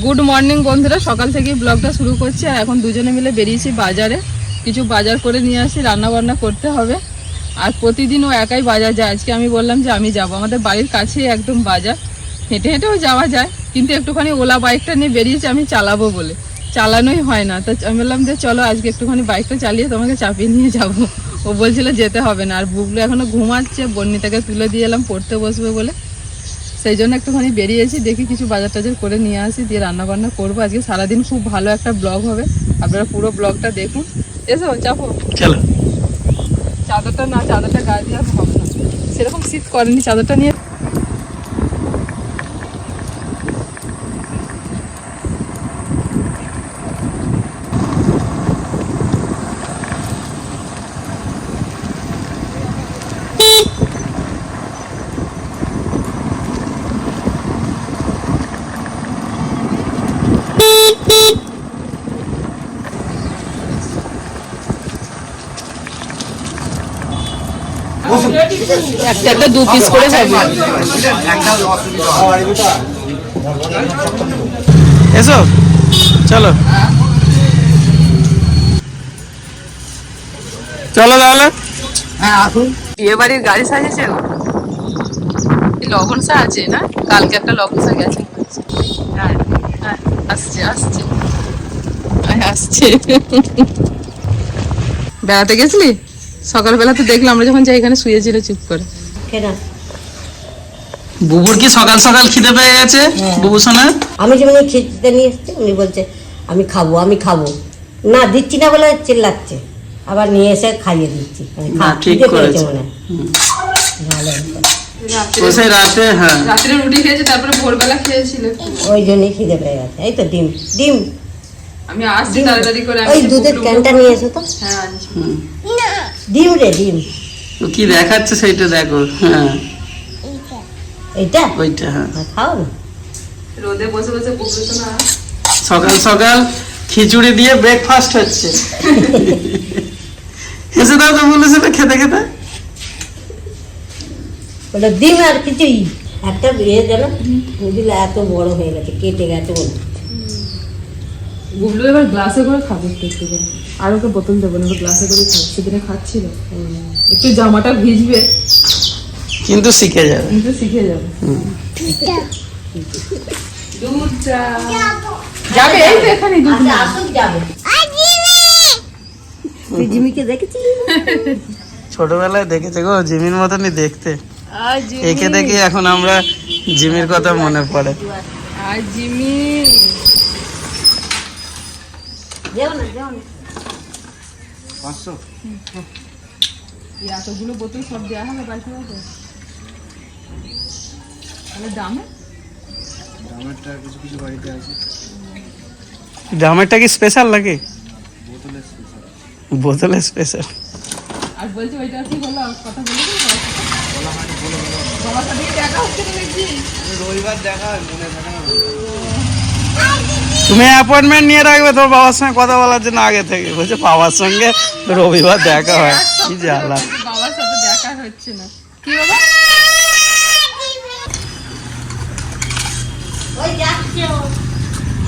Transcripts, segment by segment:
Good morning বন্ধুরা। সকাল থেকে ব্লগটা শুরু করছি আর এখন দুজনে মিলে বেরিয়েছি বাজারে। কিছু বাজার করে নিয়ে আসি রান্না বান্না করতে হবে। আর প্রতিদিন ও একাই বাজার যায়। আজকে আমি বললাম যে আমি যাব। আমাদের বাড়ির কাছেই একদম বাজার। হেঁটে হেঁটেও যাওয়া যায়। কিন্তু একটুখানি ওলা বাইকটা নিয়ে বেরিয়েছি, আমি চালাবো বলে। চালানোই হয় না। তো আমি বললাম যে চলো আজকে একটুখানি বাইকটা চালিয়ে তোমাকে চাপিয়ে নিয়ে যাব। ও বলছিল যেতে হবে না। আর বুকলো এখনও ঘুমাচ্ছে। বন্নিতাকে তুলে দিয়ে এলাম, পড়তে বসবে বলে। সেই জন্য একটুখানি বেরিয়েছি দেখি কিছু বাজার টাজার করে নিয়ে আসি দিয়ে রান্না বান্না করব। আজকে সারাদিন খুব ভালো একটা ব্লগ হবে। আপনারা পুরো ব্লগটা দেখুন। এসো চাপো। চলো। চাদরটা না চাদরটা গায়ে দিয়ে আর হবে না। সেরকম শীত করেনি চাদরটা নিয়ে একটা একটা দু পিস করে হবে। এসো চলো। চলো তাহলে। বিয়ে বাড়ির গাড়ি সাজিয়েছে গো লবণ সা আছে না? কালকে একটা লবণ সা গেছে। হ্যাঁ হ্যাঁ আসছে আসছে। হ্যাঁ, আসছে। বেড়াতে গেছিলি? সকালবেলা তো দেখলাম আমরা যখন যাই এখানে শুয়েছিল চুপ করে। কেন? বুবুর কি সকাল সকাল খিদে পেয়ে গেছে? বুবু সোনা আমি যেমন খেতে নিয়ে এসছি উনি বলছে আমি খাব আমি খাব। না দিচ্ছি না বলে চিল্লাচ্ছে। আবার নিয়ে এসে খাইয়ে দিচ্ছি। আমি ঠিক করেছে। মনে হয়। ভালো হয়েছে। রাতে হ্যাঁ। রাত্রে রুটি খেয়েছে তারপরে ভোরবেলা খেয়েছিল। ওই জন্যই খিদে পেয়ে গেছে। এই তো ডিম ডিম। আমি আসছি তাড়াতাড়ি করে ওই দুধের ক্যানটা নিয়ে এসো তো? হ্যাঁ। ডিম রে ডিম। ও কি দেখাচ্ছে সেইটা দেখো হ্যাঁ। এইটা। ওইটা হ্যাঁ। খাও রোদে বসে বসে পুকুরে না সকাল সকাল খিচুড়ি দিয়ে ব্রেকফাস্ট হচ্ছে। এসে দাও তো বলেছে না খেতে খেতে। ওটা ডিম আর কিছুই একটা ইয়ে যেন এত বড় হয়ে গেছে কেটে গেছে বলে। গুবলু এবার গ্লাসে করে খাবে একটু একটু করে আর ওকে বোতল দেবো না গ্লাসে করে খাবে সেদিনে খাচ্ছিল। একটু জামাটা ভিজবে কিন্তু শিখে যাবে। কিন্তু শিখে যাবে। দুধ চা যাবে এই তো এখানে দুধ আচ্ছা যাবে। তুই জিমিকে দেখেছিস ছোটবেলায় দেখেছে গো জিমির মতনই দেখতে। একে দেখে এখন আমরা জিমির কথা মনে পড়ে। আর জিমি। যেও না যেও না। এই এতগুলো বোতল সব দেওয়া হবে বাড়িতে যাবে তাহলে দামে? ড্রামেরটা কি স্পেশাল নাকি? বোতলে স্পেশাল আর বলছি ওইটা কি হলো? কথা বলে দিই বাবার সাথে দেখা হচ্ছে না। নাকি তুমি অ্যাপয়েন্টমেন্ট নিয়ে রাখবে, তোর বাবার সঙ্গে কথা বলার জন্য আগে থেকে। বলছে, বাবার সঙ্গে রবিবার দেখা হয়। কি জ্বালা। বাবার সাথে দেখা হচ্ছে না।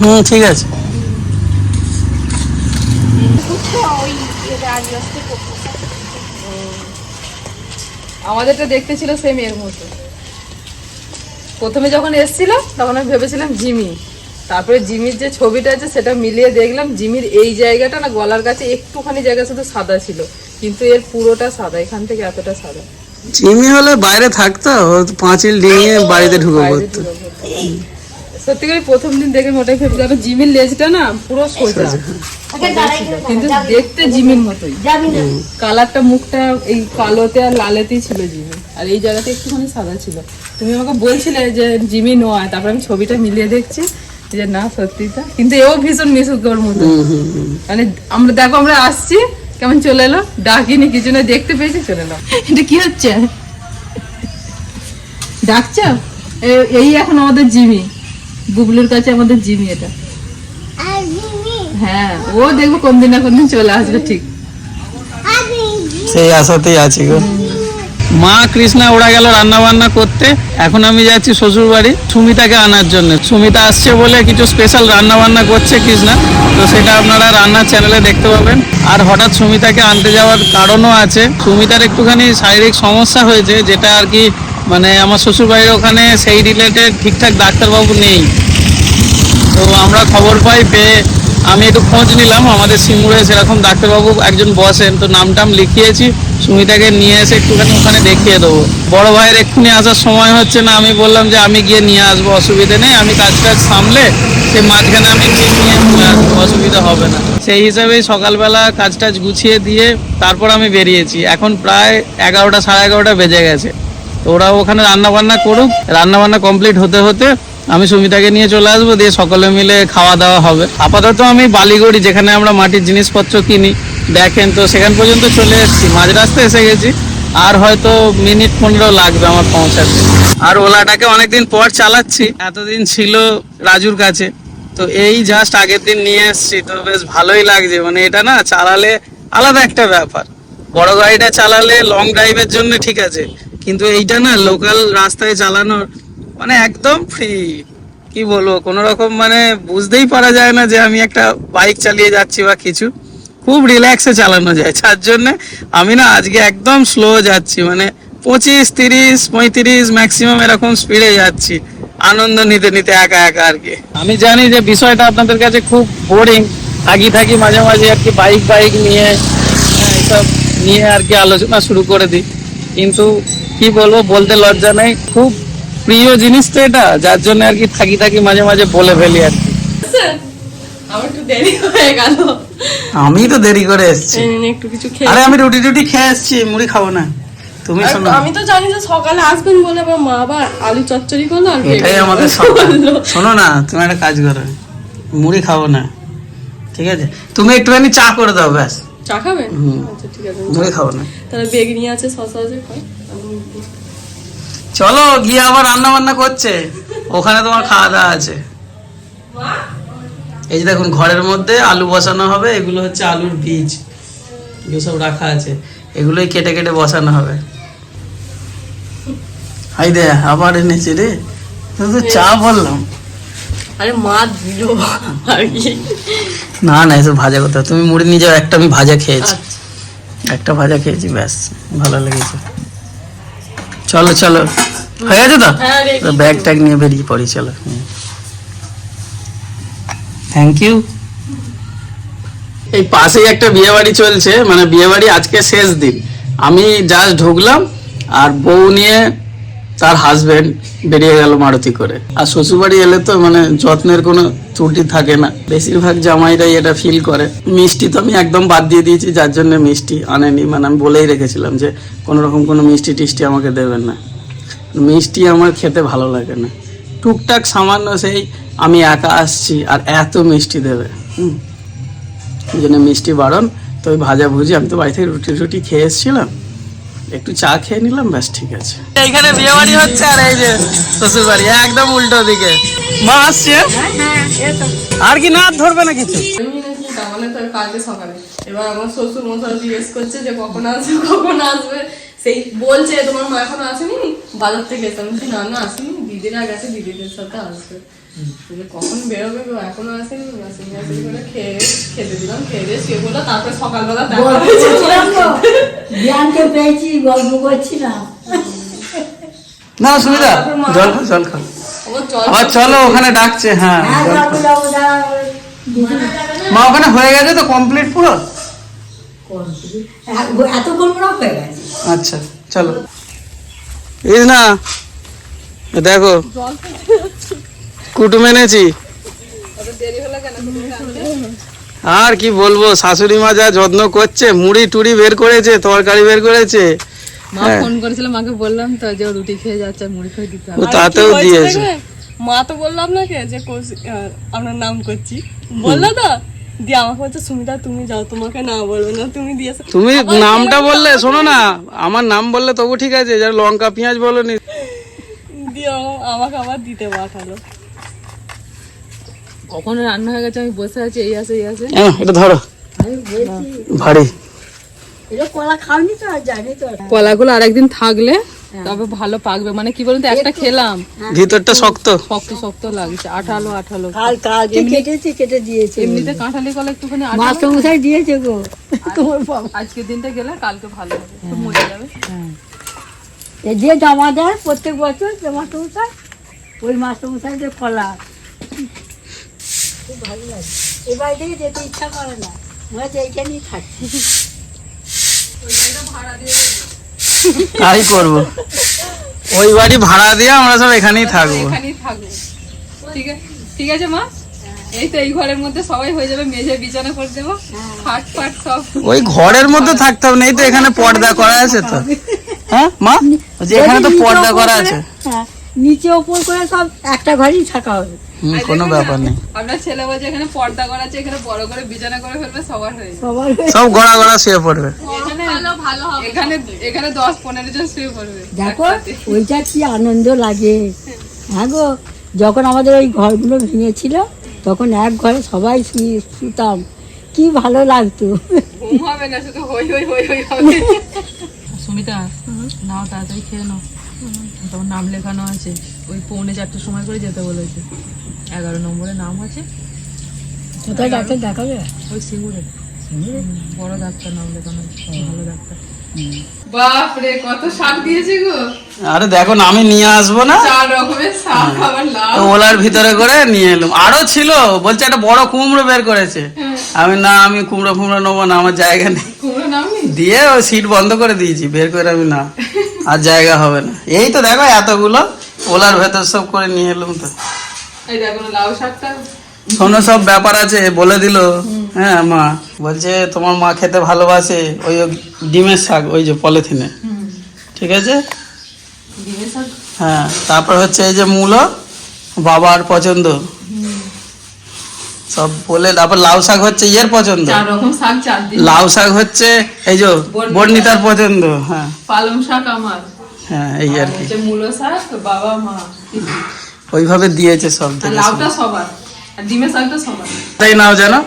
হুম, ঠিক আছে। আমাদেরটা দেখতে ছিল সেম এর মতো। প্রথমে যখন এসেছিল, তখন আমি ভেবেছিলাম জিমি। তারপরে জিমির যে ছবিটা আছে সেটা মিলিয়ে দেখলাম জিমির এই জায়গাটা না গলার কাছে একটুখানি জায়গা শুধু সাদা ছিল কিন্তু এর পুরোটা সাদা এখান থেকে এতটা সাদা। জিমি হলে বাইরে থাকতো পাঁচিল ডিঙিয়ে বাড়িতে ঢুকে পড়তো। সত্যি করে প্রথম দিন দেখে ওটাই ভেবেছিলাম জিমির লেজটা না পুরো সোজা। আচ্ছা, কিন্তু দেখতে জিমির মতোই। কালারটা মুখটা এই কালোতে আর লালেতেই ছিল জিমি আর এই জায়গাটা একটুখানি সাদা ছিল। তুমি আমাকে বলছিলে যে জিমি নয় তারপর আমি ছবিটা মিলিয়ে দেখছি। যে না সত্যি তা। কিন্তু এও ভীষণ মিশুকর মতো। মানে আমরা দেখো আমরা আসছি। কেমন চলে এলো? ডাকিনি কিছু না দেখতে পেয়েছি চলে এলো। এটা কি হচ্ছে? ডাকছ? এ- এই এখন আমাদের জিমি। গুগলের কাছে আমাদের জিমি এটা। হ্যাঁ ও দেখব কোন দিন না কোন দিন চলে আসবে ঠিক। সেই আশাতেই আছি গো। মা কৃষ্ণা ওরা গেল রান্না বান্না করতে। এখন আমি যাচ্ছি শ্বশুর বাড়ি সুমিতাকে আনার জন্য। সুমিতা আসছে বলে কিছু স্পেশাল রান্না বান্না করছে কৃষ্ণা। তো সেটা আপনারা রান্নার চ্যানেলে দেখতে পাবেন। আর হঠাৎ সুমিতাকে আনতে যাওয়ার কারণও আছে। সুমিতার একটুখানি শারীরিক সমস্যা হয়েছে, যেটা আর কি মানে আমার শ্বশুর বাড়ির ওখানে সেই রিলেটেড ঠিকঠাক ডাক্তারবাবু নেই। তো আমরা খবর পাই, পেয়ে আমি একটু খোঁজ নিলাম, আমাদের সিঙ্গুরে সেরকম ডাক্তারবাবু একজন বসেন, তো নাম টাম লিখিয়েছি, সুমিতাকে নিয়ে এসে একটুখানি ওখানে দেখিয়ে দেবো। বড় ভাইয়ের এক্ষুনি আসার সময় হচ্ছে না, আমি বললাম যে আমি গিয়ে নিয়ে আসব, অসুবিধে নেই, আমি কাজ টাজ সামলে সে মাঝখানে আমি গিয়ে নিয়ে আসব অসুবিধা হবে না। সেই হিসাবেই সকালবেলা কাজ টাজ গুছিয়ে দিয়ে তারপর আমি বেরিয়েছি। এখন প্রায় এগারোটা, সাড়ে এগারোটা বেজে গেছে। তো ওরা ওখানে রান্না বান্না করুক রান্না বান্না কমপ্লিট হতে হতে আমি সুমিতাকে নিয়ে চলে আসব, দিয়ে সকলে মিলে খাওয়া দাওয়া হবে। আপাতত আমি বালিগড়ি, যেখানে আমরা মাটির জিনিসপত্র কিনি, দেখেন তো, সেখান পর্যন্ত চলে এসেছি। মাঝ রাস্তায় এসে গেছি, আর হয়তো মিনিট পনেরো লাগবে আমার পৌঁছাতে। আর ওলাটাকে অনেকদিন পর চালাচ্ছি, এতদিন ছিল রাজুর কাছে। তো এই জাস্ট আগের দিন নিয়ে এসেছি, তো বেশ ভালোই লাগছে। মানে এটা না, চালালে আলাদা একটা ব্যাপার। বড় গাড়িটা চালালে লং ড্রাইভের জন্য ঠিক আছে। কিন্তু এইটা না লোকাল রাস্তায় চালানোর মানে একদম ফ্রি কি বলব, কোনো রকম মানে বুঝতেই পারা যায় না যে আমি একটা বাইক চালিয়ে যাচ্ছি বা কিছু। খুব রিল্যাক্সে চালানো যায়। যার জন্যে আমি না আজকে একদম স্লো যাচ্ছি। মানে পঁচিশ, তিরিশ, পঁয়ত্রিশ ম্যাক্সিমাম এরকম স্পিডে যাচ্ছি। আনন্দ নিতে নিতে একা একা আর কি। আমি জানি যে বিষয়টা আপনাদের কাছে খুব বোরিং থাকি থাকি মাঝে মাঝে আর কি বাইক বাইক নিয়ে এইসব নিয়ে আর কি আলোচনা শুরু করে দিই। কিন্তু কি বলব, বলতে লজ্জা নেই। খুব প্রিয় জিনিস তো এটা যার জন্য আর কি থাকি থাকি মাঝে মাঝে বলে ফেলি আর কি। আমার একটু দেরি হয়ে গেল। আমি তো দেরি করে এসেছি। একটু কিছু খেয়ে আরে আমি রুটি টুটি খেয়ে এসেছি মুড়ি খাব না। তুমি শোনো। আমি তো জানি যে সকালে আসবেন বলে আমার মা আবার আলু চচ্চড়ি করল আর এটাই আমাদের সকাল। শোনো না তুমি একটা কাজ করো। মুড়ি খাব না। ঠিক আছে? তুমি একটুখানি চা করে দাও ব্যাস। চা খাবেন হুম। আচ্ছা ঠিক আছে। মুড়ি খাব না। তাহলে বেগনি আছে শশা আছে চলো গিয়ে আবার রান্না বান্না করছে। ওখানে তোমার খাওয়া দাওয়া আছে। এই যে দেখুন ঘরের মধ্যে আলু বসানো হবে এগুলো হচ্ছে আলুর বীজ। এগুলো সব রাখা আছে। এগুলোই কেটে কেটে বসানো হবে। হাই দে আবার এনেছি রে। তো চা বললাম। আরে মা দিল না না এসব ভাজা করতে তুমি মুড়ি নিয়ে যাও একটা আমি ভাজা খেয়েছি। আচ্ছা। একটা ভাজা খেয়েছি ব্যাস ভালো লেগেছে। চলো চলো। হয়ে গেছে তো? হ্যাঁ ব্যাগ ট্যাগ নিয়ে বেরিয়ে পড়ি চলো। থ্যাংক ইউ এই পাশেই একটা বিয়ে বাড়ি চলছে মানে বিয়ে বাড়ি আজকে শেষ দিন। আমি জাস্ট ঢুকলাম আর বউ নিয়ে তার হাজবেন্ড বেরিয়ে গেল মারুতি করে। আর শ্বশুরবাড়ি এলে তো মানে যত্নের কোনো ত্রুটি থাকে না। বেশিরভাগ জামাইরাই এটা ফিল করে। মিষ্টি তো আমি একদম বাদ দিয়ে দিয়েছি, যার জন্য মিষ্টি আনেনি। মানে আমি বলেই রেখেছিলাম যে কোনো রকম কোনো মিষ্টি টিষ্টি আমাকে দেবেন না। মিষ্টি আমার খেতে ভালো লাগে না। টুকটাক সামান্য সেই আমি একা আসছি আর এত মিষ্টি দেবে। হুম। জন্য মিষ্টি বারণ তো ওই ভাজা ভুজি আমি তো বাড়ি থেকে রুটি রুটি খেয়ে এসেছিলাম। একটু চা খেয়ে নিলাম ব্যাস ঠিক আছে। এইখানে বিয়ে বাড়ি হচ্ছে আর এই যে শ্বশুর বাড়ি একদম উল্টো দিকে। মা আসছে? আর কি না ধরবে না কিছু? কালকে সকালে। এবার আমার শ্বশুর মশাই জিজ্ঞেস করছে যে কখন আসবে কখন আসবে? সেই বলছে তোমার মা এখনও আসেনি? বাজার থেকে এসে আমি না না আসেনি। দিদিরা গেছে দিদিদের সাথে আসবে। কখন বেরোবে গো? এখনও আসেনি করে খেয়ে খেতে দিলাম খেয়ে দিয়ে শুয়ে পড়ল তারপরে সকালবেলা দেখা হয়েছে জ্ঞানকে পেয়েছি গল্প করছিলাম। না সুবিধা জল খাও জল খাও আবার চলো ওখানে ডাকছে হ্যাঁ হ্যাঁ মা ওখানে হয়ে গেছে তো কমপ্লিট পুরো? এতক্ষণ হয়ে গেছে। আচ্ছা চলো। এই না দেখো। কুটুম এনেছি আর কি বলব শাশুড়ি মা যা যত্ন করছে মুড়ি টুড়ি বের করেছে তরকারি বের করেছে। মা হ্যাঁ। ফোন করেছিল মাকে বললাম তো যে রুটি খেয়ে যাচ্ছে মুড়ি খেয়ে দিতে তাতেও দিয়েছে। মা তো বললাম না যে আপনার নাম করছি। বলল তো দিয়ে আমাকে বলছে সুমিতা তুমি যাও তোমাকে না বলবে না তুমি দিয়েছ। তুমি নামটা বললে শোনো না আমার নাম বললে তবু ঠিক আছে যারা লঙ্কা পেঁয়াজ বলো নি দিয়ে আমাকে আবার দিতে পাঠালো। কখন রান্না হয়ে গেছে আমি বসে আছি এই আসে এই আসে হ্যাঁ, এটা ধরো। ভারী। এটা কলা খাওনি তো আর জানি তো কলাগুলো আরেকদিন থাকলে তবে ভালো পাকবে। মানে কি বলতো একটা খেলাম। ভিতরটা শক্ত। শক্ত শক্ত লাগছে আঠালো আঠালো। কাল কালকে কেটেছি কেটে দিয়েছে। এমনিতে কাঁঠালি কলা একটুখানি মাস্টার মশাই দিয়েছে গো। তোমার বাবা। আজকের দিনটা গেলে কালকে ভালো হবে। যাবে। যে জমা দেয় প্রত্যেক বছর যে মাস্টার মশাই ওই মাস্টার মশাইদের কলা। খুব ভালো লাগে। এই বাড়ি থেকে যেতে ইচ্ছা করে না। এইখানেই থাকছি তাই করব। ওই বাড়ি ভাড়া দিয়ে আমরা সব এখানেই থাকব। এখানেই থাকব। ঠিক আছে ঠিক আছে মা? এই তো এই ঘরের মধ্যে সবাই হয়ে যাবে মেঝে বিছানা করে দেবো। খাট ফাট সব। ওই ঘরের মধ্যে থাকতে হবে না এই তো এখানে পর্দা করা আছে তো। হ্যাঁ মা? বলছি এখানে তো পর্দা করা আছে। হ্যাঁ নিচে ওপর করে সব একটা ঘরেই থাকা হবে। কোনো ব্যাপার নেই। আপনার ছেলে বলছে এখানে পর্দা করা আছে এখানে বড় করে বিছানা করে ফেলবে সবার হয়ে সব গড়া গড়া শুয়ে পড়বে। এখানে এখানে এখানে দশ পনেরো জন শুয়ে পড়বে। দেখো ওইটা কি আনন্দ লাগে। হ্যাঁ গো যখন আমাদের ওই ঘরগুলো ভেঙেছিল তখন এক ঘরে সবাই শুতাম। কি ভালো লাগতো। ঘুম হবে না শুধু হই হই হই হই হবে। সুমিতা নাও তাড়াতাড়ি খেয়ে নাও। তোমার নাম লেখানো আছে। ওই পৌনে চারটের সময় করে যেতে বলেছে। এগারো নম্বরে নাম আছে। কোথায় ডাক্তার দেখাবে? ওই সিঙ্গুরে। বড় ডাক্তার নাম আছে ভালো ডাক্তার। বাপ রে কত শাক দিয়েছে গো। আরে দেখো আমি নিয়ে আসব না? চার রকমের শাক খাবার লাভ ওলার ভিতরে করে নিয়ে এলাম। আরও ছিল বলছে একটা বড় কুমড়ো বের করেছে। আমি না আমি কুমড়ো ফুমড়ো নেব না আমার জায়গা নেই? দিয়ে ওই সিট বন্ধ করে দিয়েছি বের করে আমি না। আর জায়গা হবে না। এই তো দেখো এতগুলো। ওলার ভেতর সব করে নিয়ে এলাম তো। এই লাউ শাকটা। শোনো সব ব্যাপার আছে বলে দিল। হ্যাঁ মা। বলছে তোমার মা খেতে ভালোবাসে ওই ডিমের শাক ওই যে পলিথিনে। ঠিক আছে? হ্যাঁ তারপর হচ্ছে এই যে মূলো বাবার পছন্দ। সব বলে তারপর লাউ শাক হচ্ছে ইয়ের পছন্দ। লাউ শাক হচ্ছে এই যে বর্ণিতার। পছন্দ হ্যাঁ। পালং শাক আমার। হ্যাঁ এই আর কি। মূলো শাক বাবা মা। ওইভাবে দিয়েছে সব থেকে লাউটা সবার। আর ডিমের শাকটা সবার। তাই নাও জানো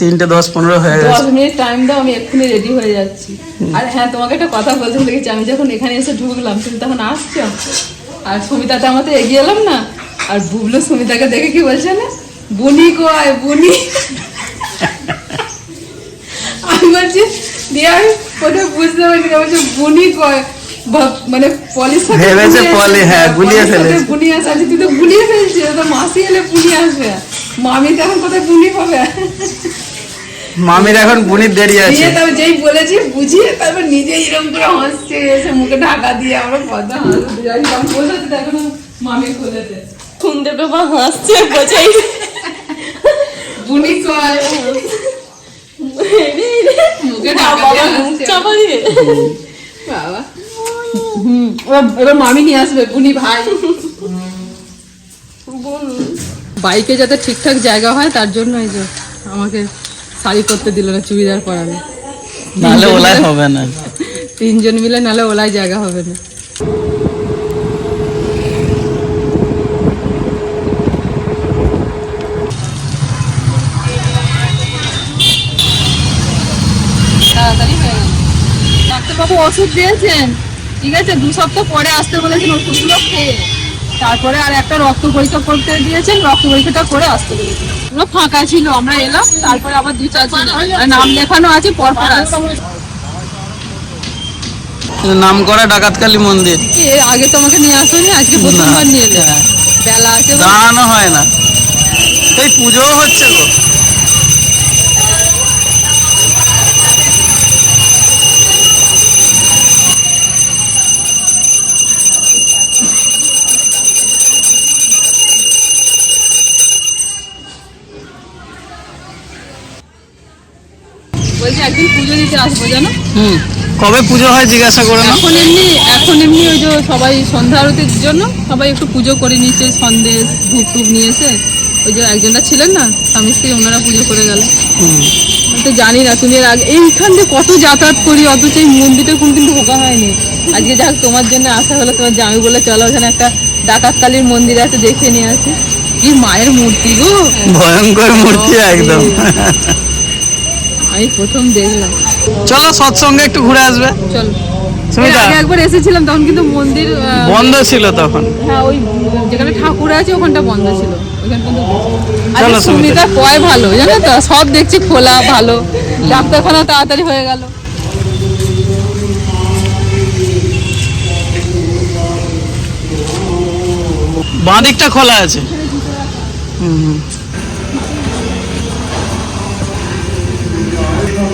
তিনটে দশ পনেরো হয়ে দশ মিনিট টাইম দাও আমি এক্ষুনি রেডি হয়ে যাচ্ছি। আর হ্যাঁ তোমাকে একটা কথা বলতে গেছি। আমি যখন এখানে এসে ঢুকলাম তুমি তখন আসছো। আর সুমিতাতে আমাদের এগিয়ে এলাম না? আর বুবলু সুমিতাকে দেখে কি বলছে না বুনি কয় বুনি? আমি বলছি দিয়ে আমি কোথাও বুঝতে পারিনি। বলছে বুনি কয় মানে পলির সাথে ভেবেছে পলি, হ্যাঁ, গুলিয়ে পলির সাথে ফেলেছে। বুনি আছে আচ্ছা, তুই তো গুলিয়ে ফেলছিস তো মাসি এলে বুনি আসবে। মামি তো এখন কোথায় বুনি পাবে মামির এখন বুনির দেরি আছে। তবে যেই বলেছি বুঝিয়ে তারপর নিজে এরকম করে হাসছে এসে মুখে ঢাকা দিয়ে আমরা পদ্মা হাসতে যাই। আমি বলেছি তো এখনও মামি খুলেছে শুনতে পেপা হাসছে বোঝাই। বুনি কয় মুখে ঢাকা দিয়ে হাসছে। বাবা। হুম এবার এবার মামি নিয়ে আসবে বুনি ভাই। বাইকে যাতে ঠিকঠাক জায়গা হয় তার জন্য এই যে আমাকে শাড়ি করতে দিল না চুড়িদার পরাবে নাহলে ওলাই হবে না। তিনজন মিলে নালে ওলাই জায়গা হবে না। তাড়াতাড়ি ডাক্তারবাবু ওষুধ দিয়েছেন? ঠিক আছে দু সপ্তাহ পরে আসতে বলেছেন ওষুধগুলো খেয়ে। তারপরে আর একটা রক্ত পরীক্ষা করতে দিয়েছেন রক্ত পরীক্ষাটা করে আসতে বলেছেন। পুরো ফাঁকা ছিল আমরা এলাম তারপরে আবার দু চারজন নাম লেখানো আছে পরপর নাম করা ডাকাতকালী মন্দির। আগে তোমাকে নিয়ে আসোনি আজকে প্রথমবার নিয়ে এলে। বেলা আছে। দাঁড়ানো হয় না। এই পুজোও হচ্ছে গো বলছি একদিন পুজো দিতে আসব জানো? হুম কবে পুজো হয় জিজ্ঞাসা করে এখন এমনি এখন এমনি ওই যে সবাই সন্ধ্যা আরতির জন্য সবাই একটু পুজো করে নিচ্ছে সন্দেশ ধূপ টুপ নিয়ে এসে ওই যে একজনটা ছিলেন না স্বামী স্ত্রী ওনারা পুজো করে গেল। তো জানি না তুমি এর আগে এইখান দিয়ে কত যাতায়াত করি অথচ এই মন্দিরে কোনদিন ঢোকা হয়নি। আজকে যাক তোমার জন্য আসা হলো তোমার জামি বলে চলো ওখানে একটা ডাকাতকালীর মন্দির আছে দেখে নিয়ে আসি। কি মায়ের মূর্তি গো! ভয়ঙ্কর মূর্তি একদম। আমি প্রথম দেখলাম। চলো সৎসঙ্গে একটু ঘুরে আসবে। চল। একবার এসেছিলাম তখন কিন্তু মন্দির বন্ধ ছিল তখন। হ্যাঁ ওই যেখানে ঠাকুর আছে ওখানটা বন্ধ ছিল। আরে সুমিতা। সুমিতা কয় ভালো জানো তো? সব দেখছি খোলা ভালো। ডাক্তারখানা তাড়াতাড়ি হয়ে গেল। বাঁ দিকটা খোলা আছে। হুম হুম।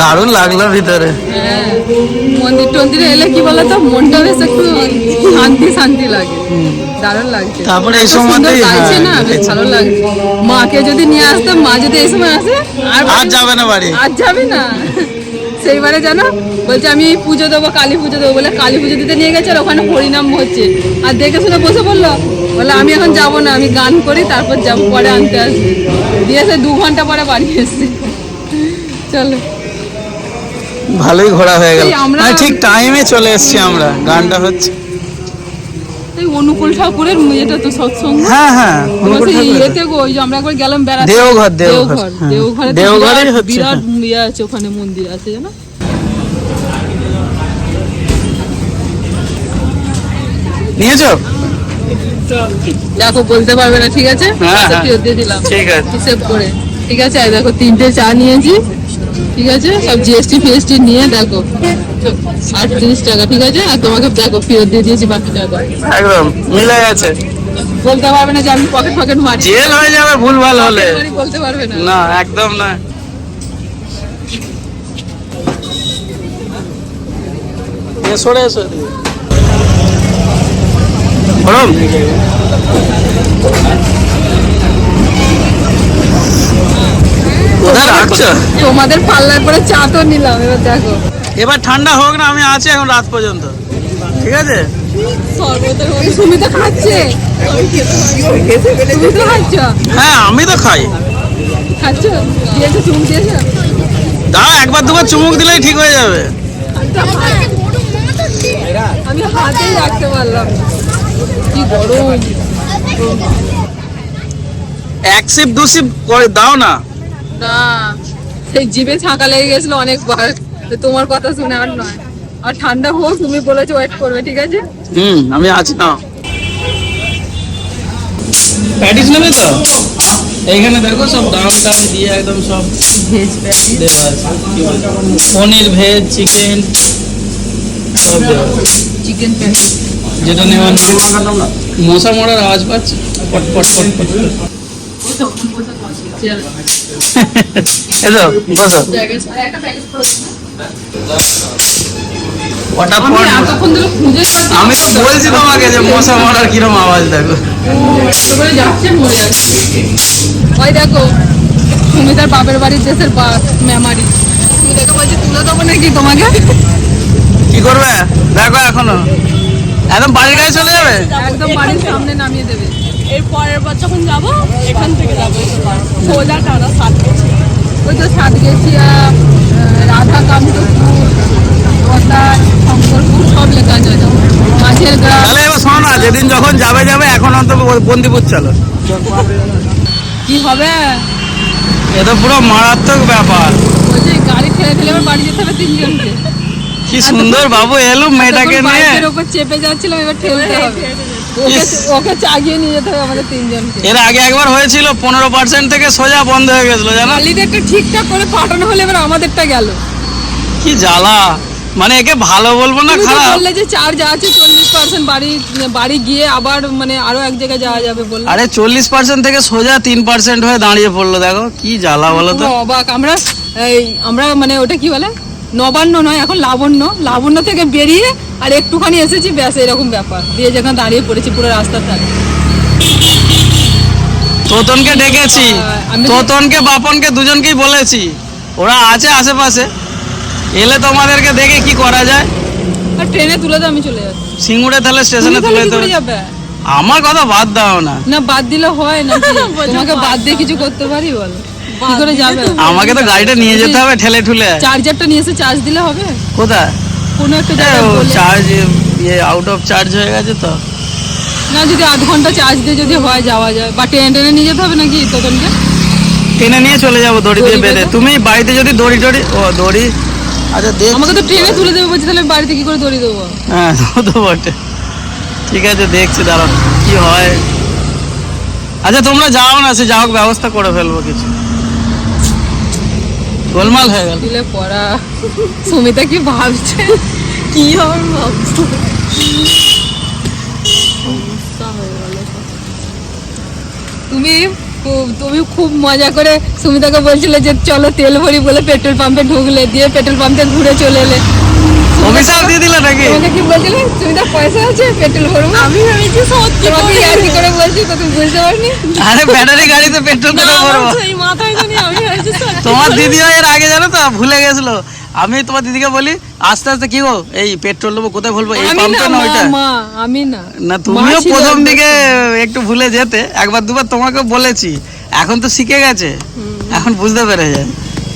দারুণ লাগল ভিতরে। হ্যাঁ মন্দির টন্দিরে এলে কি বলতো মনটা বেশ একটু শান্তি শান্তি লাগে। দারুণ লাগছে। তারপরে এই এত লাগছে হ্যাঁ, না বেশ ভালো লাগছে। মাকে যদি নিয়ে আসতাম মা যদি এই সময় আসে আর যাবে না বাড়ি। আর যাবি না। সেইবারে জানো বলছে আমি পুজো দেবো কালী পুজো দেবো বলে কালী পুজো দিতে নিয়ে গেছে আর ওখানে হরিনাম হচ্ছে। আর দেখে শুনে বসে পড়ল। বলে আমি এখন যাব না আমি গান করি তারপর যাব পরে আনতে আসবি। দিয়ে সে দু ঘণ্টা পরে বাড়ি এসছে। চলো। ভালোই ঘোরা হয়ে গেল মানে ঠিক টাইমে চলে এসেছি আমরা গানটা হচ্ছে অনুকূল ঠাকুরের এটা তো সৎসঙ্গ হ্যাঁ হ্যাঁ। ইয়েতে গো ওই যে আমরা একবার গেলাম বেড়াতে দেওঘর, দেওঘর। দেওঘর হ্যাঁ। দেওঘরে বিরাট- হ্যাঁ। ইয়ে আছে ওখানে মন্দির আছে জানো নিয়েছো দেখো বলতে পারবে না ঠিক আছে হ্যাঁ, হ্যাঁ। ফেরত দিয়ে দিলাম ঠিক আছে হিসেব করে ঠিক আছে দেখো তিনটে চা নিয়েছি ঠিক আছে? সব জিএসটি ফিএসটি নিয়ে দেখো। আটত্রিশ টাকা ঠিক আছে? আর তোমাকে দেখো ফেরত দিয়ে দিয়েছি বাকি টাকা। একদম মিলে গেছে। বলতে পারবে না যে আমি পকেট পকেট মারি। জেল হয়ে যাবে ভুল ভালো হলে। বলতে পারবে না। না একদম না। সরে এসো। তোমাদের পাল্লার করে চা তো নিলাম এবার দেখো। এবার ঠান্ডা হোক না আমি আছি এখন রাত পর্যন্ত। ঠিক আছে? হ্যাঁ আমি তো খাই। খাচ্ছ? দিয়েছে চুমুক দাঁড়া একবার দুবার চুমুক দিলেই ঠিক হয়ে যাবে। আমি হাতেই রাখতে পারলাম। কি গরম। এক সিপ দু সিপ করে দাও না। না। সেই জিভে ছাঁকা লেগে গেছিল অনেকবার। তোমার কথা শুনে আর নয়। আর ঠান্ডা হোক তুমি বলেছ ওয়েট করবে ঠিক আছে? হুম আমি আছি না প্যাটিস নেবে তো? এইখানে দেখো সব দাম টাম দিয়ে একদম সব ভেজ প্যাটি দেওয়া আছে পনির ভেজ চিকেন সব দেওয়া চিকেন প্যাটি যেটা নেওয়ার মশা মরার আওয়াজ পাচ্ছি? পট পট পট পট এসো বসো। ওটা আমি তো বলছি তোমাকে যে মশা মরার কিরম আওয়াজ দেখো। ওই দেখো সুমিতার বাপের বাড়ির দেশের বাস মেমারি সুমিতাকে বলছি তুলে দেবো নাকি তোমাকে? কি করবে? দেখো এখনও। একদম বাড়ির কাছে চলে যাবে? একদম বাড়ির সামনে নামিয়ে দেবে। এর পরের বার যখন যাব এখান থেকে যাব সোজা টানা সাত গেছে। ওই তো রাধা দেখো। মাঝের গ্রাম। তাহলে এবার শোনো না যেদিন যখন যাবে যাবে এখন অন্তত বন্দিপুর চলো। কি হবে? এ তো পুরো মারাত্মক ব্যাপার। গাড়ি ঠেলে ঠেলে বাড়ি যেতে হবে তিনজনকে। কি সুন্দর বাবু এলো মেয়েটাকে নিয়ে। ওপর চেপে যাচ্ছিলাম এবার ঠেলতে হবে। ওকে চাগিয়ে নিয়ে যেতে হবে আমাদের তিনজনকে। এর আগে একবার হয়েছিল পনেরো পার্সেন্ট থেকে সোজা বন্ধ হয়ে গেছিল জানো? মালিটা ঠিকঠাক করে পাঠানো হলে এবার আমাদেরটা গেল। কি জ্বালা? মানে একে ভালো বলব না খারাপ? বললে যে চার্জ আছে চল্লিশ পার্সেন্ট বাড়ি বাড়ি গিয়ে আবার মানে আরও এক জায়গায় যাওয়া যাবে বললে। আরে চল্লিশ পার্সেন্ট থেকে সোজা তিন পার্সেন্ট হয়ে দাঁড়িয়ে পড়ল দেখো কি জ্বালা বলো তো। অবাক আমরা এই আমরা মানে ওটা কি বলে? নবান্ন নয় এখন লাবণ্য। লাবণ্য থেকে বেরিয়ে আর একটুখানি এসেছি ব্যাস এরকম ব্যাপার। দিয়ে যেখানে দাঁড়িয়ে পড়েছি পুরো রাস্তার ধারে। তোতনকে ডেকেছি। তোতনকে বাপনকে দুজনকেই বলেছি। ওরা আছে আশেপাশে। এলে তোমাদেরকে দেখে কি করা যায়। আর ট্রেনে তুলে দাও আমি চলে যাচ্ছি। সিঙ্গুরে তাহলে স্টেশনে তুলে। যাবে? আমার কথা বাদ দাও না। না বাদ দিলে হয় না তোমাকে বাদ দিয়ে কিছু করতে পারি বলো। কি করে যাবে? আমাকে তো গাড়িটা নিয়ে যেতে হবে ঠেলে ঠুলে। চার্জারটা নিয়ে এসে চার্জ দিলে হবে? কোথায়? কোনো একটা জায়গায় চার্জ ইয়ে আউট অফ চার্জ হয়ে গেছে তো। না যদি আধ ঘণ্টা চার্জ দিয়ে যদি হয় যাওয়া যায়। বা ট্রেনে টেনে নিয়ে যেতে হবে নাকি তোতনকে টেনে নিয়ে চলে যাব দড়ি দিয়ে বেঁধে? তুমি বাড়িতে যদি দড়ি টড়ি ও দড়ি আচ্ছা দেখ। আমাকে তো ট্রেনে তুলে দেবে বলছি তাহলে বাড়িতে কি করে দড়ি দেবো? হ্যাঁ তো বটে। ঠিক আছে দেখছি দাঁড়াও কি হয়। আচ্ছা তোমরা যাও না সে যা হোক ব্যবস্থা করে ফেলব কিছু। গোলমাল হয়ে গেল। দিলে পড়া। সুমিতা কি ভাবছে? কি আর ভাবছে? তুমি তুমি খুব মজা করে সুমিতাকে বলছিলে যে, চলো তেল ভরি বলে পেট্রোল পাম্পে ঢুকলে, দিয়ে পেট্রোল পাম্পে ঘুরে চলে এলে। অফিসার দিয়ে দিলে নাকি? তোমাকে কি বলছিলে? সুমিতা পয়সা আছে পেট্রোল ভরবো। আমি ভেবেছি সত্যি তোমাকে করে। আর কি করে বলছি তো তুমি বুঝতে পারনি? আরে ব্যাটারি গাড়িতে পেট্রোল করে ভরবো। সেই মাথায় জানি আমি ভেবেছি তোমার। দিদিও এর আগে জানো তো ভুলে গেছিল। আমি তোমার দিদিকে বলি আস্তে আস্তে কি গো এই পেট্রোল নেব কোথায় ভুলবো এই আমি পাম্পে না না ওইটা আমি না। না তুমিও প্রথম দিকে একটু ভুলে যেতে একবার দুবার তোমাকে বলেছি। এখন তো শিখে গেছে। এখন বুঝতে পেরে যায়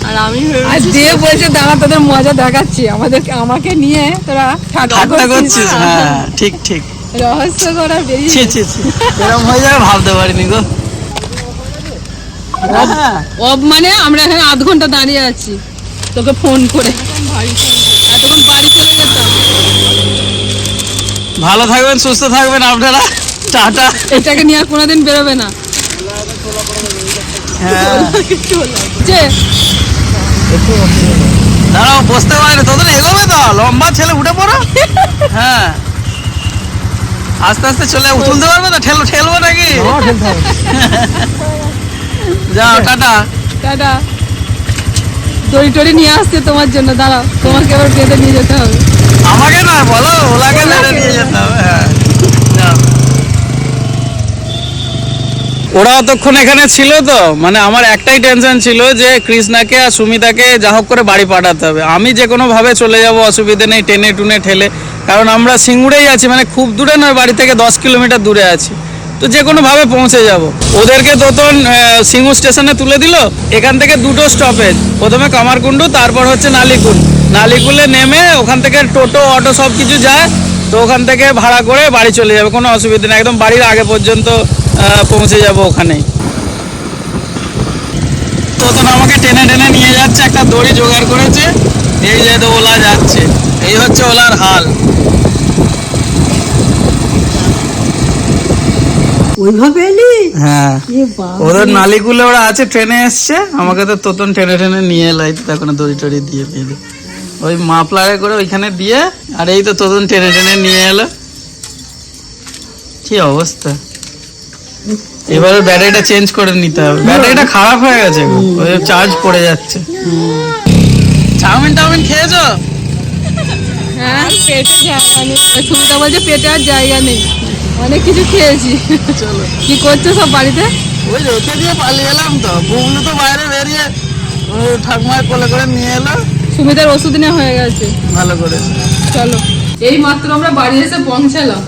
আর আমি আর দিয়ে বলছে দাঁড়া তোদের মজা দেখাচ্ছি আমাদের আমাকে নিয়ে তোরা ঠাট্টা করছিস হ্যাঁ ঠিক ঠিক রহস্য করা বেরিয়ে ছি ছি এরকম হয়ে যাবে ভাবতে পারিনি গো হ্যাঁ অব মানে আমরা এখানে আধ ঘণ্টা দাঁড়িয়ে আছি তোকে ফোন করে এতক্ষণ বাড়ি চলে যেতাম ভালো থাকবেন সুস্থ থাকবেন আপনারা টাটা এটাকে নিয়ে আর কোনোদিন বেরোবে না হ্যাঁ যে দাঁড়াও বসতে পারে তোদের এগোবে তো? লম্বা ছেলে উঠে পড়ো। হ্যাঁ। আস্তে আস্তে চলে তুলতে পারবে তো? ঠেলো ঠেলবো নাকি? যাও টাটা। টাটা। দড়ি টড়ি নিয়ে আসছে তোমার জন্য। দাঁড়াও তোমাকে এবার বেঁধে নিয়ে যেতে হবে। আমাকে না বলো ওলাকে নিয়ে যেতে হবে হ্যাঁ যাও। ওরা অতক্ষণ এখানে ছিল তো মানে আমার একটাই টেনশন ছিল যে কৃষ্ণাকে আর সুমিতাকে যা হোক করে বাড়ি পাঠাতে হবে। আমি যে কোনো ভাবে চলে যাব অসুবিধে নেই টেনে টুনে ঠেলে কারণ আমরা সিঙ্গুরেই আছি মানে খুব দূরে নয় বাড়ি থেকে দশ কিলোমিটার দূরে আছি। তো যে কোনো ভাবে পৌঁছে যাব। ওদেরকে তোতন আহ, সিঙ্গু স্টেশনে তুলে দিল এখান থেকে দুটো স্টপেজ প্রথমে কামারকুণ্ডু তারপর হচ্ছে নালিকুল। নালিকুলে নেমে ওখান থেকে টোটো অটো সব কিছু যায় তো ওখান থেকে ভাড়া করে বাড়ি চলে যাবে কোনো অসুবিধা নেই। একদম বাড়ির আগে পর্যন্ত পৌঁছে যাব ওখানেই। তোতন আমাকে টেনে টেনে নিয়ে যাচ্ছে একটা দড়ি জোগাড় করেছে। এই যে তো ওলা যাচ্ছে এই হচ্ছে ওলার হাল। হ্যাঁ। ওদের নালিকুলে ওরা আছে ট্রেনে এসছে। আমাকে তো তোতন টেনে টেনে নিয়ে এলাই তখন দড়ি টড়ি দিয়ে বেঁধে ওই মাফলারে করে ওইখানে দিয়ে আর এই তো তোতন টেনে টেনে নিয়ে এলো। কি অবস্থা? এবারে ব্যাটারিটা চেঞ্জ করে নিতে হবে। ব্যাটারিটা খারাপ হয়ে গেছে চার্জ পড়ে যাচ্ছে। চাউমিন টাউমিন খেয়েছো? হ্যাঁ পেটে সুমিতা বলছে পেটে আর জায়গা নেই। অনেক কিছু খেয়েছি। চলো। কি করছ সব বাড়িতে? ওই রেখে দিয়ে পালিয়ে এলাম তো। বুবলু তো বাইরে বেরিয়ে ঠাকুমার কোলে করে নিয়ে এলো। সুমিতার ওষুধ নেওয়া হয়ে গেছে। ভালো করেছে। চলো। এই মাত্র আমরা বাড়ি এসে পৌঁছালাম।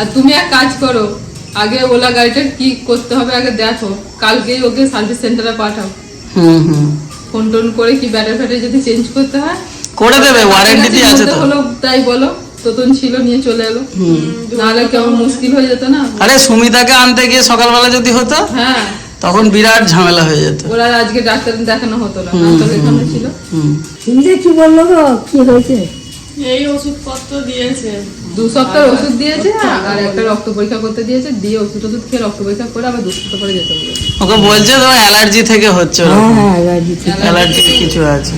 আর তুমি এক কাজ করো। আগে ওলা গাড়িটা কি করতে হবে আগে দেখো কালকেই ওকে সার্ভিস সেন্টারে পাঠাও। হুম হুম। ফোন টোন করে কি ব্যাটারি ফ্যাটারি যদি চেঞ্জ করতে হয়? করে দেবে ওয়ারেন্টি আছে তো। হলো তাই বলো তোতন ছিল নিয়ে চলে এলো। নাহলে কেমন মুশকিল হয়ে যেত না? আরে সুমিতাকে আনতে গিয়ে সকালবেলা যদি হতো হ্যাঁ। তখন বিরাট ঝামেলা হয়ে যেত। ওরা আর আজকে ডাক্তার দেখানো হতো না ডাক্তার দেখানো ছিল। হুম। কি বলল গো কি হয়েছে? এই ওষুধ ওষুধপত্র দিয়েছে। দু সপ্তাহ ওষুধ দিয়েছে আর একটা রক্ত পরীক্ষা করতে দিয়েছে দিয়ে ওষুধ ওষুধ খেয়ে রক্ত পরীক্ষা করে আবার দু সপ্তাহ পরে যেতে হবে ওকে বলছে তো অ্যালার্জি থেকে হচ্ছে হ্যাঁ হ্যাঁ। অ্যালার্জি কিছু আছে।